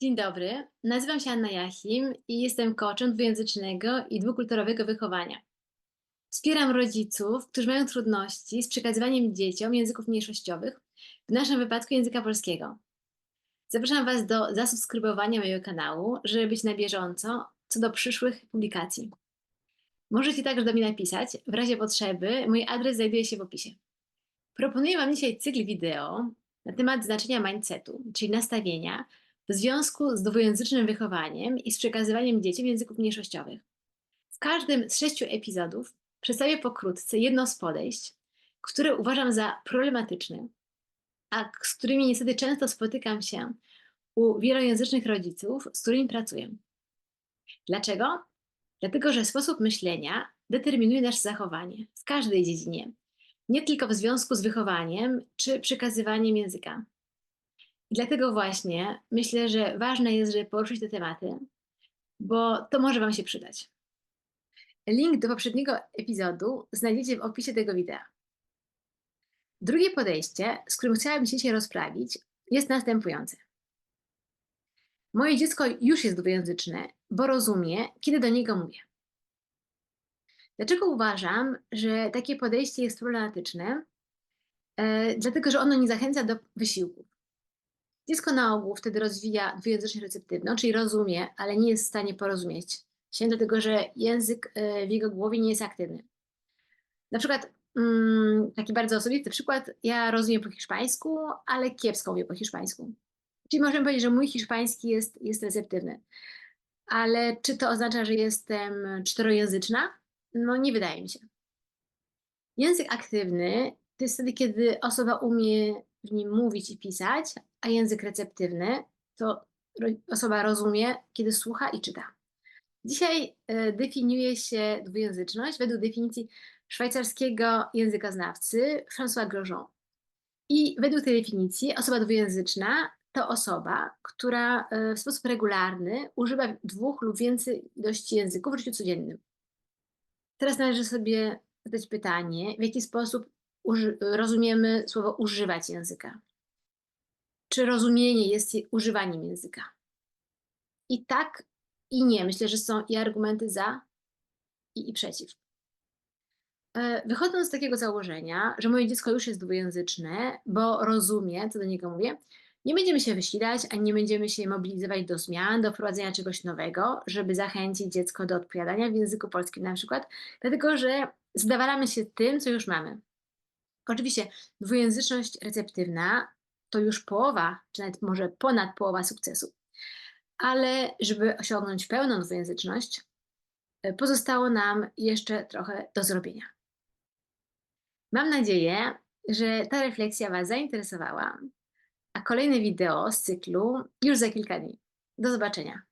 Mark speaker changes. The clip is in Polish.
Speaker 1: Dzień dobry, nazywam się Anna Jachim i jestem coachem dwujęzycznego i dwukulturowego wychowania. Wspieram rodziców, którzy mają trudności z przekazywaniem dzieciom języków mniejszościowych, w naszym wypadku języka polskiego. Zapraszam Was do zasubskrybowania mojego kanału, żeby być na bieżąco co do przyszłych publikacji. Możecie także do mnie napisać, w razie potrzeby mój adres znajduje się w opisie. Proponuję Wam dzisiaj cykl wideo na temat znaczenia mindsetu, czyli nastawienia, w związku z dwujęzycznym wychowaniem i z przekazywaniem dzieciom języków mniejszościowych. W każdym z sześciu epizodów przedstawię pokrótce jedno z podejść, które uważam za problematyczne, a z którymi niestety często spotykam się u wielojęzycznych rodziców, z którymi pracuję. Dlaczego? Dlatego, że sposób myślenia determinuje nasze zachowanie w każdej dziedzinie, nie tylko w związku z wychowaniem czy przekazywaniem języka. I dlatego właśnie myślę, że ważne jest, żeby poruszyć te tematy, bo to może Wam się przydać. Link do poprzedniego epizodu znajdziecie w opisie tego wideo. Drugie podejście, z którym chciałabym się dzisiaj rozprawić, jest następujące. Moje dziecko już jest dwujęzyczne, bo rozumie, kiedy do niego mówię. Dlaczego uważam, że takie podejście jest problematyczne? E, dlatego, że ono nie zachęca do wysiłków. Dziecko na ogół wtedy rozwija dwujęzyczność receptywną, czyli rozumie, ale nie jest w stanie porozumieć się, dlatego że język e, w jego głowie nie jest aktywny. Na przykład mm, taki bardzo osobisty przykład, ja rozumiem po hiszpańsku, ale kiepsko mówię po hiszpańsku. Czyli możemy powiedzieć, że mój hiszpański jest, jest receptywny. Ale czy to oznacza, że jestem czterojęzyczna? No nie wydaje mi się. Język aktywny to jest wtedy, kiedy osoba umie w nim mówić i pisać, a język receptywny to osoba rozumie, kiedy słucha i czyta. Dzisiaj e, definiuje się dwujęzyczność według definicji szwajcarskiego językoznawcy François Grosjean. I według tej definicji osoba dwujęzyczna to osoba, która e, w sposób regularny używa dwóch lub więcej ilości języków w życiu codziennym. Teraz należy sobie zadać pytanie, w jaki sposób rozumiemy słowo używać języka. Czy rozumienie jest używaniem języka? I tak, i nie. Myślę, że są i argumenty za, i, i przeciw. E, wychodząc z takiego założenia, że moje dziecko już jest dwujęzyczne, bo rozumie, co do niego mówię, nie będziemy się wysilać, ani nie będziemy się mobilizować do zmian, do wprowadzenia czegoś nowego, żeby zachęcić dziecko do odpowiadania w języku polskim na przykład, dlatego że zadawalamy się tym, co już mamy. Oczywiście dwujęzyczność receptywna to już połowa, czy nawet może ponad połowa sukcesu. Ale żeby osiągnąć pełną dwujęzyczność, e, pozostało nam jeszcze trochę do zrobienia. Mam nadzieję, że ta refleksja Was zainteresowała, a kolejne wideo z cyklu już za kilka dni. Do zobaczenia.